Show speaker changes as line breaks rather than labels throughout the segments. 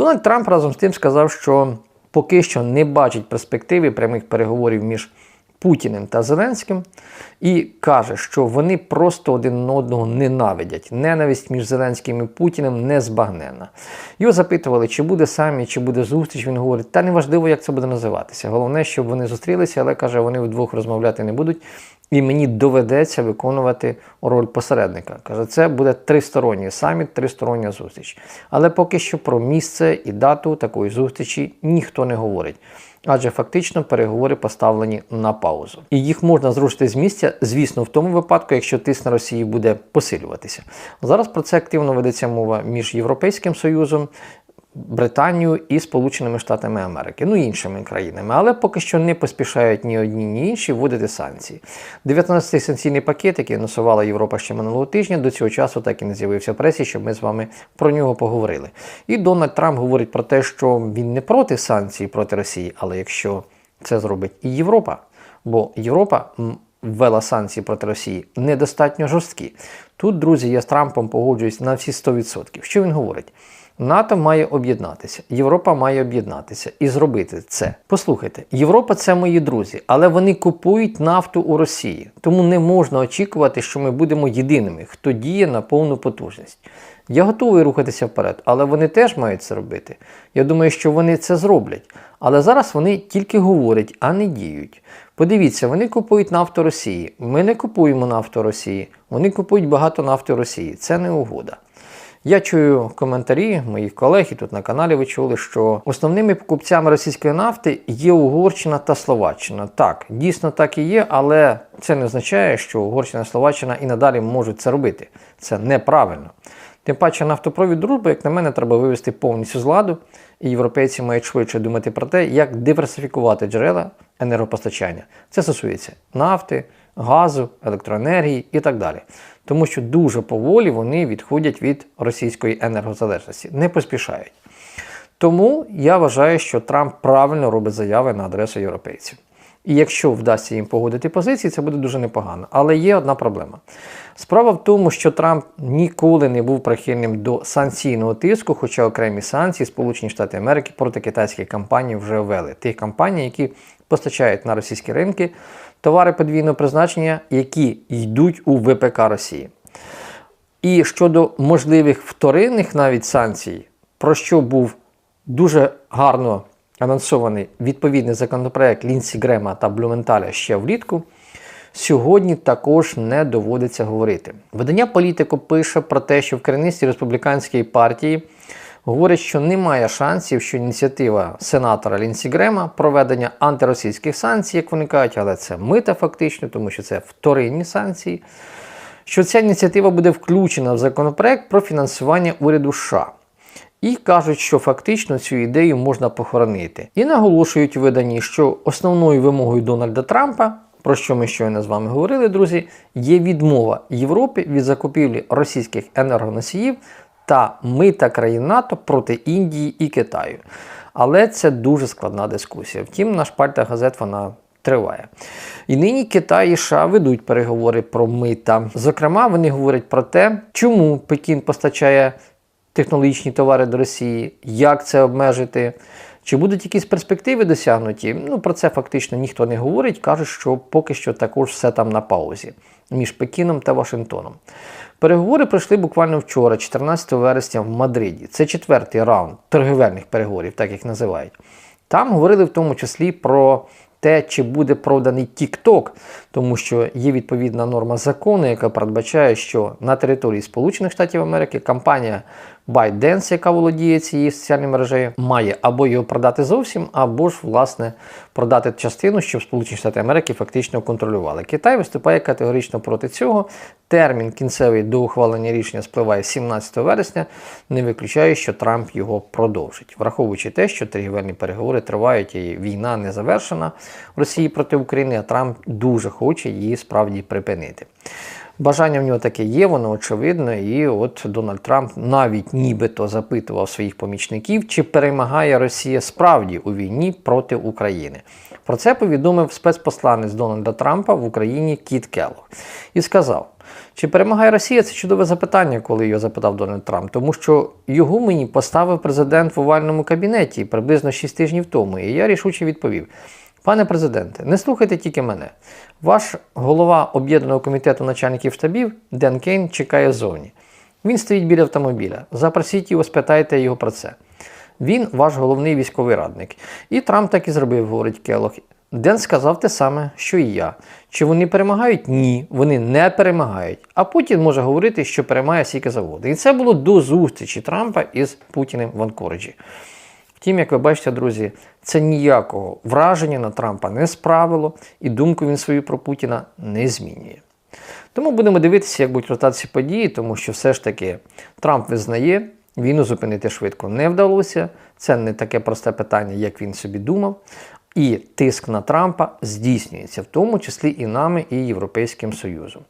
Дональд Трамп разом з тим сказав, що поки що не бачить перспективи прямих переговорів між Путіним та Зеленським і каже, що вони просто один одного ненавидять. Ненависть між Зеленським і Путіним незбагненна. Його запитували, чи буде самі, чи буде зустріч. Він говорить, та неважливо, як це буде називатися. Головне, щоб вони зустрілися, але каже, вони вдвох розмовляти не будуть. І мені доведеться виконувати роль посередника. Каже, це буде тристоронній саміт, тристороння зустріч. Але поки що про місце і дату такої зустрічі ніхто не говорить. Адже фактично переговори поставлені на паузу. І їх можна зрушити з місця, звісно, в тому випадку, якщо тиск на Росії буде посилюватися. Зараз про це активно ведеться мова між Європейським Союзом, Британію і Сполученими Штатами Америки, ну іншими країнами, але поки що не поспішають ні одні, ні інші вводити санкції. 19-й санкційний пакет, який анонсувала Європа ще минулого тижня, до цього часу так і не з'явився в пресі, щоб ми з вами про нього поговорили. І Дональд Трамп говорить про те, що він не проти санкцій проти Росії, але якщо це зробить і Європа, бо Європа. Ввела санкції проти Росії недостатньо жорсткі. Тут, друзі, я з Трампом погоджуюсь на всі 100%. Що він говорить? НАТО має об'єднатися, Європа має об'єднатися і зробити це. Послухайте, Європа це мої друзі, але вони купують нафту у Росії, тому не можна очікувати, що ми будемо єдиними, хто діє на повну потужність. Я готовий рухатися вперед, але вони теж мають це робити. Я думаю, що вони це зроблять. Але зараз вони тільки говорять, а не діють. Подивіться, вони купують нафту Росії. Ми не купуємо нафту Росії. Вони купують багато нафти Росії. Це не угода. Я чую коментарі моїх колег і тут на каналі ви чули, що основними покупцями російської нафти є Угорщина та Словаччина. Так, дійсно так і є, але це не означає, що Угорщина і Словаччина і надалі можуть це робити. Це неправильно. Тим паче нафтопровід дружби, як на мене, треба вивести повністю з ладу, і європейці мають швидше думати про те, як диверсифікувати джерела енергопостачання. Це стосується нафти, газу, електроенергії і так далі. Тому що дуже поволі вони відходять від російської енергозалежності, не поспішають. Тому я вважаю, що Трамп правильно робить заяви на адресу європейців. І якщо вдасться їм погодити позиції, це буде дуже непогано. Але є одна проблема. Справа в тому, що Трамп ніколи не був прихильним до санкційного тиску, хоча окремі санкції Сполучені Штати Америки проти китайських компаній вже ввели. Тих компаній, які постачають на російські ринки товари подвійного призначення, які йдуть у ВПК Росії. І щодо можливих вторинних навіть санкцій, про що був дуже гарно анонсований відповідний законопроект Лінсі Грема та Блюменталя ще влітку, сьогодні також не доводиться говорити. Видання політику пише про те, що в керівництві республіканської партії говорять, що немає шансів, що ініціатива сенатора Лінсі Грема проведення антиросійських санкцій, як вони кажуть, але це мита фактично, тому що це вторинні санкції. Що ця ініціатива буде включена в законопроект про фінансування уряду США. І кажуть, що фактично цю ідею можна похоронити. І наголошують у виданні, що основною вимогою Дональда Трампа, про що ми щойно з вами говорили, друзі, є відмова Європи від закупівлі російських енергоносіїв та мита країн НАТО проти Індії і Китаю. Але це дуже складна дискусія. Втім, на шпальтах газет вона триває. І нині Китай і США ведуть переговори про мита. Зокрема, вони говорять про те, чому Пекін постачає технологічні товари до Росії, як це обмежити. Чи будуть якісь перспективи досягнуті? Ну про це фактично ніхто не говорить. Кажуть, що поки що також все там на паузі між Пекіном та Вашингтоном. Переговори пройшли буквально вчора, 14 вересня, в Мадриді. Це четвертий раунд торгівельних переговорів, так їх називають. Там говорили в тому числі про те, чи буде проданий TikTok, тому що є відповідна норма закону, яка передбачає, що на території Сполучених Штатів Америки компанія ByteDance, яка володіє цією соціальною мережею, має або його продати зовсім, або ж власне продати частину, щоб Сполучені Штати Америки фактично контролювали. Китай виступає категорично проти цього. Термін кінцевий до ухвалення рішення спливає 17 вересня. Не виключає, що Трамп його продовжить, враховуючи те, що торгівельні переговори тривають і війна не завершена Росії проти України, а Трамп дуже хоче її справді припинити. Бажання в нього таке є, воно очевидно, і от Дональд Трамп навіть нібито запитував своїх помічників, чи перемагає Росія справді у війні проти України. Про це повідомив спецпосланець Дональда Трампа в Україні Кіт Келлог. і сказав, Чи перемагає Росія? Це чудове запитання, коли його запитав Дональд Трамп, тому що його мені поставив президент в овальному кабінеті приблизно 6 тижнів тому, і я рішуче відповів. Пане президенте, не слухайте тільки мене. Ваш голова об'єднаного комітету начальників штабів Ден Кейн чекає ззовні. Він стоїть біля автомобіля. Запросіть його, спитайте його про це. Він ваш головний військовий радник. І Трамп так і зробив, говорить Келох. Ден сказав те саме, що і я. Чи вони перемагають? Ні, вони не перемагають. А Путін може говорити, що перемагає скільки заводу. І це було до зустрічі Трампа із Путіним в Анкориджі. Втім, як ви бачите, друзі, це ніякого враження на Трампа не справило, і думку він свою про Путіна не змінює. Тому будемо дивитися, як будуть розвиватися події, тому що все ж таки Трамп визнає, війну зупинити швидко не вдалося. Це не таке просте питання, як він собі думав. І тиск на Трампа здійснюється, в тому числі і нами, і Європейським Союзом.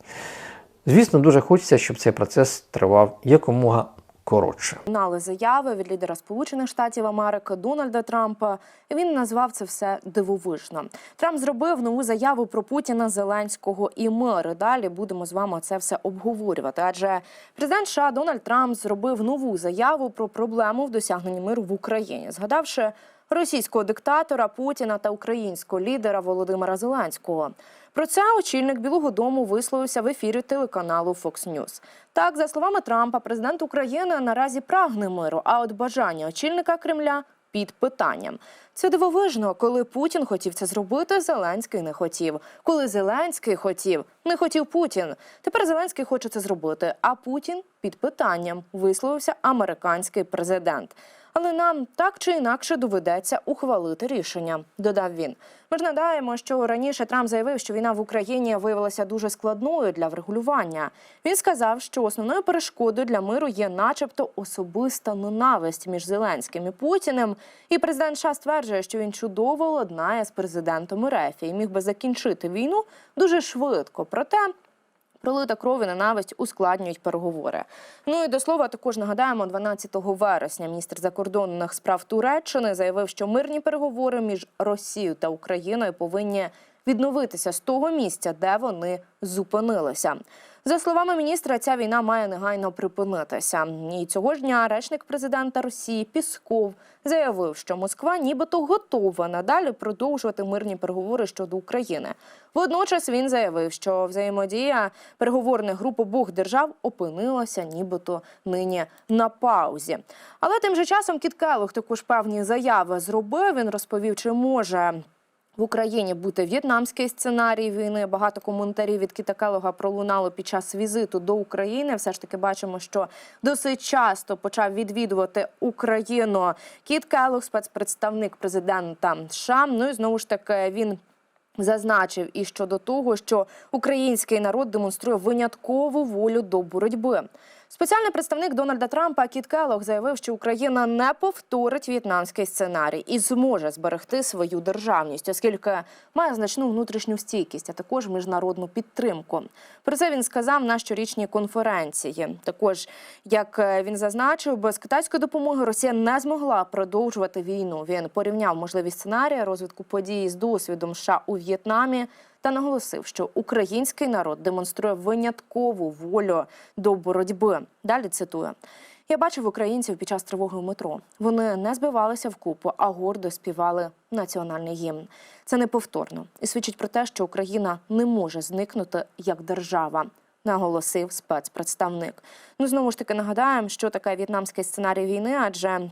Звісно, дуже хочеться, щоб цей процес тривав якомога коротше.
Нали заяви від лідера Сполучених Штатів Америки Дональда Трампа. Він назвав це все дивовижно. Трамп зробив нову заяву про Путіна, Зеленського і мир. Далі будемо з вами це все обговорювати. Адже президент США Дональд Трамп зробив нову заяву про проблему в досягненні миру в Україні, згадавши російського диктатора Путіна та українського лідера Володимира Зеленського. Про це очільник Білого Дому висловився в ефірі телеканалу Fox News. Так, за словами Трампа, президент України наразі прагне миру, а от бажання очільника Кремля під питанням. Це дивовижно, коли Путін хотів це зробити, Зеленський не хотів. Коли Зеленський хотів, не хотів Путін. Тепер Зеленський хоче це зробити, а Путін під питанням висловився американський президент. Але нам так чи інакше доведеться ухвалити рішення, додав він. Ми ж нагадаємо, що раніше Трамп заявив, що війна в Україні виявилася дуже складною для врегулювання. Він сказав, що основною перешкодою для миру є, начебто, особиста ненависть між Зеленським і Путіним. І президент США стверджує, що він чудово ладнає з президентом РФ і міг би закінчити війну дуже швидко. Проте Пролита кров і ненависть ускладнюють переговори. Ну і до слова, також нагадаємо, 12 вересня міністр закордонних справ Туреччини заявив, що мирні переговори між Росією та Україною повинні відновитися з того місця, де вони зупинилися. За словами міністра, ця війна має негайно припинитися. І цього ж дня речник президента Росії Пісков заявив, що Москва нібито готова надалі продовжувати мирні переговори щодо України. Водночас він заявив, що взаємодія переговорних груп обох держав опинилася нібито нині на паузі. Але тим же часом Кіт Келлог також певні заяви зробив. Він розповів, чи може. В Україні бути в'єтнамський сценарій війни. Багато коментарів від Кіта Келога пролунало під час візиту до України. Все ж таки бачимо, що досить часто почав відвідувати Україну. Кіт Келог, спецпредставник президента США. Ну і знову ж таки він. Зазначив і щодо того, що український народ демонструє виняткову волю до боротьби. Спеціальний представник Дональда Трампа Кіт Келлог заявив, що Україна не повторить в'єтнамський сценарій і зможе зберегти свою державність, оскільки має значну внутрішню стійкість, а також міжнародну підтримку. Про це він сказав на щорічній конференції. Також як е, він зазначив, без китайської допомоги Росія не змогла продовжувати війну. Він порівняв можливі сценарії розвитку подій з досвідом США у В'єтнамі та наголосив, що український народ демонструє виняткову волю до боротьби. Далі цитую. Я бачив українців під час тривоги в метро. Вони не збивалися в купу, а гордо співали національний гімн. Це неповторно і свідчить про те, що Україна не може зникнути як держава. Наголосив спецпредставник. Ну знову ж таки нагадаємо, що таке в'єтнамський сценарій війни, адже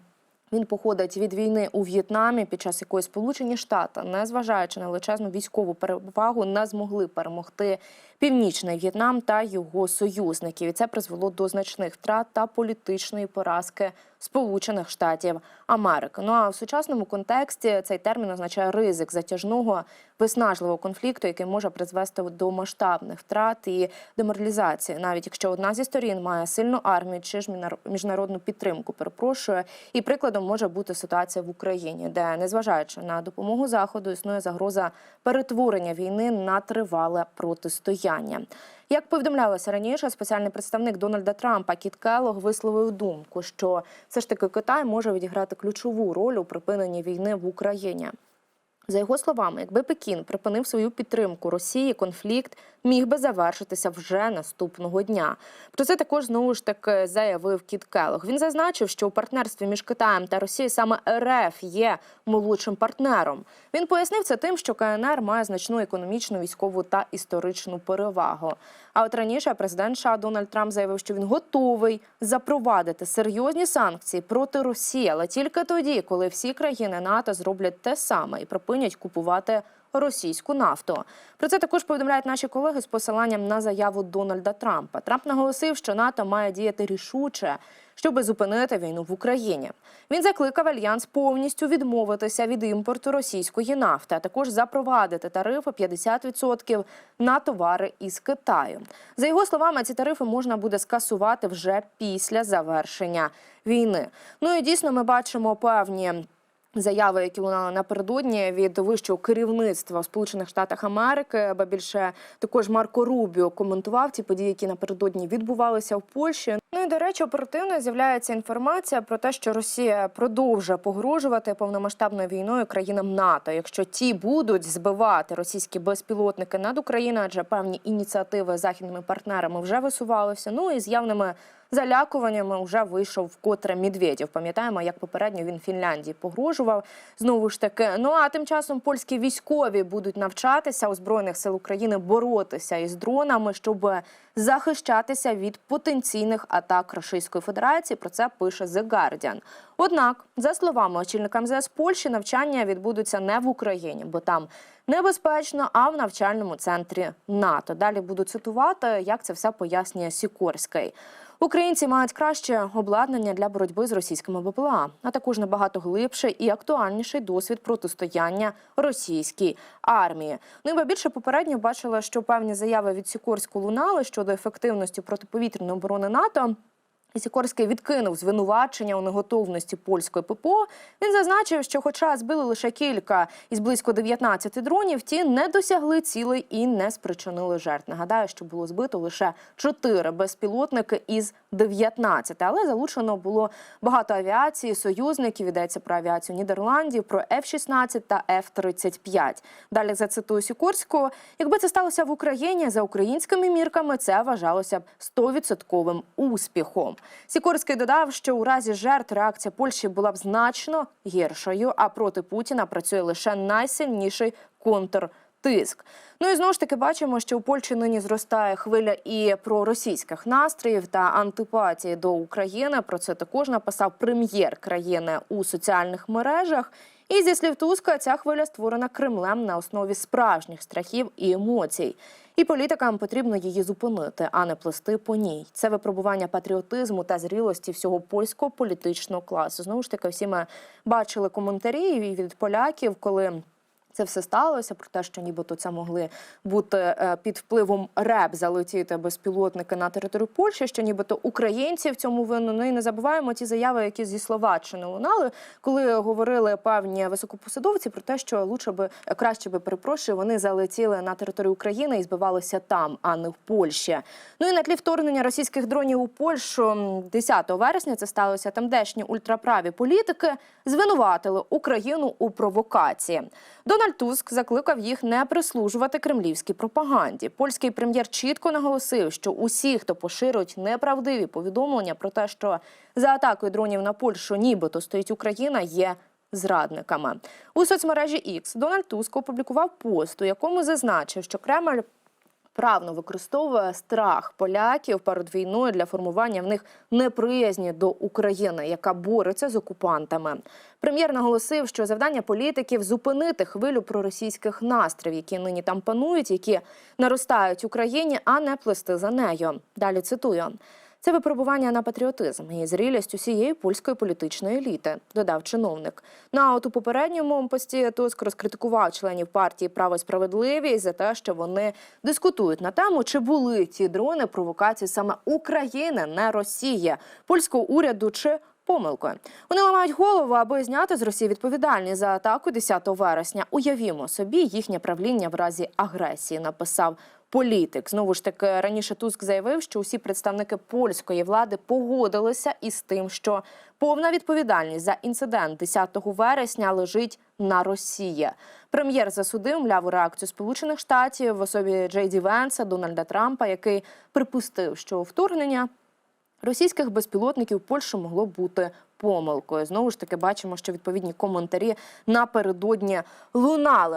він походить від війни у В'єтнамі, під час якої Сполучені Штати, незважаючи на величезну військову перевагу, не змогли перемогти північний В'єтнам та його союзників. І це призвело до значних втрат та політичної поразки Сполучених Штатів Америки. Ну а в сучасному контексті цей термін означає ризик затяжного виснажливого конфлікту, який може призвести до масштабних втрат і деморалізації, навіть якщо одна зі сторін має сильну армію чи ж міжнародну підтримку. Перепрошую, і прикладом може бути ситуація в Україні, де, незважаючи на допомогу заходу, існує загроза перетворення війни на тривале протистояння. Як повідомлялося раніше, спеціальний представник Дональда Трампа Кіт Келлог висловив думку, що все ж таки Китай може відіграти ключову роль у припиненні війни в Україні. За його словами, якби Пекін припинив свою підтримку Росії, конфлікт міг би завершитися вже наступного дня. Про це також знову ж таки заявив Кіт Келлог. Він зазначив, що у партнерстві між Китаєм та Росією саме РФ є молодшим партнером. Він пояснив це тим, що КНР має значну економічну, військову та історичну перевагу. А от раніше президент США Дональд Трамп заявив, що він готовий запровадити серйозні санкції проти Росії, але тільки тоді, коли всі країни НАТО зроблять те саме і припинять купувати російську нафту. Про це також повідомляють наші колеги з посиланням на заяву Дональда Трампа. Трамп наголосив, що НАТО має діяти рішуче, щоб зупинити війну в Україні. Він закликав альянс повністю відмовитися від імпорту російської нафти, а також запровадити тарифи 50% на товари із Китаю. За його словами, ці тарифи можна буде скасувати вже після завершення війни. Ну і дійсно ми бачимо певні. Заяви, які лунали напередодні від вищого керівництва в Сполучених Штатах Америки, ба більше також Марко Рубіо коментував ті події, які напередодні відбувалися в Польщі. Ну і до речі, оперативно з'являється інформація про те, що Росія продовжує погрожувати повномасштабною війною країнам НАТО, якщо ті будуть збивати російські безпілотники над Україною, адже певні ініціативи західними партнерами вже висувалися. Ну і з явними залякуваннями вже вийшов вкотре Медведєв. Пам'ятаємо, як попередньо він Фінляндії погрожував. Знову ж таки. Ну а тим часом польські військові будуть навчатися у збройних сил України боротися із дронами, щоб захищатися від потенційних атак Російської Федерації. Про це пише The Guardian. Однак, за словами очільника МЗС Польщі, навчання відбудуться не в Україні, бо там небезпечно, а в навчальному центрі НАТО. Далі буду цитувати, як це все пояснює Сікорський. Українці мають краще обладнання для боротьби з російськими БПЛА, а також набагато глибший і актуальніший досвід протистояння російській армії. Ну і більше попередньо бачила, що певні заяви від Сікорську лунали щодо ефективності протиповітряної оборони НАТО. Сікорський відкинув звинувачення у неготовності польської ППО. Він зазначив, що, хоча збили лише кілька із близько 19 дронів, ті не досягли цілей і не спричинили жертв. Нагадаю, що було збито лише чотири безпілотники із 19, але залучено було багато авіації, союзників. Йдеться про авіацію Нідерландів, про F-16 та F-35. Далі зацитую Сікорського. Якби це сталося в Україні за українськими мірками, це вважалося б 100% успіхом. Сікорський додав, що у разі жертв реакція Польщі була б значно гіршою, а проти Путіна працює лише найсильніший контртиск. Ну і знову ж таки бачимо, що у Польщі нині зростає хвиля і проросійських настроїв та антипатії до України. Про це також написав прем'єр країни у соціальних мережах. І зі слів Туска, ця хвиля створена Кремлем на основі справжніх страхів і емоцій. І політикам потрібно її зупинити, а не плести по ній. Це випробування патріотизму та зрілості всього польського політичного класу. Знову ж таки, всі ми бачили коментарі від поляків, коли. Це все сталося про те, що нібито це могли бути е, під впливом РЕБ залетіти безпілотники на територію Польщі, що нібито українці в цьому винні. Ну і не забуваємо ті заяви, які зі Словаччини лунали, коли говорили певні високопосадовці про те, що лучше би краще би перепрошую, вони залетіли на територію України і збивалися там, а не в Польщі. Ну і на тлі вторгнення російських дронів у Польщу 10 вересня це сталося. Тамдешні ультраправі політики звинуватили Україну у провокації. Дональд Туск закликав їх не прислужувати кремлівській пропаганді. Польський прем'єр чітко наголосив, що усі, хто поширюють неправдиві повідомлення про те, що за атакою дронів на Польщу нібито стоїть Україна, є зрадниками. У соцмережі X Дональд Туск опублікував пост, у якому зазначив, що Кремль правно використовує страх поляків перед війною для формування в них неприязні до України, яка бореться з окупантами. Прем'єр наголосив, що завдання політиків зупинити хвилю проросійських настрів, які нині там панують, які наростають Україні, а не плести за нею. Далі цитую. Це випробування на патріотизм і зрілість усієї польської політичної еліти, додав чиновник. Ну а от у попередньому пості Туск розкритикував членів партії Право і справедливість за те, що вони дискутують на тему, чи були ці дрони провокації саме України, не Росії, польського уряду чи помилкою. Вони ламають голову, аби зняти з Росії відповідальність за атаку 10 вересня. Уявімо собі їхнє правління в разі агресії. Написав політик. Знову ж таки, раніше Туск заявив, що усі представники польської влади погодилися із тим, що повна відповідальність за інцидент 10 вересня лежить на Росії. Прем'єр засудив мляву реакцію Сполучених Штатів в особі Джей Ді Венса, Дональда Трампа, який припустив, що вторгнення російських безпілотників Польщу могло бути помилкою. Знову ж таки, бачимо, що відповідні коментарі напередодні лунали.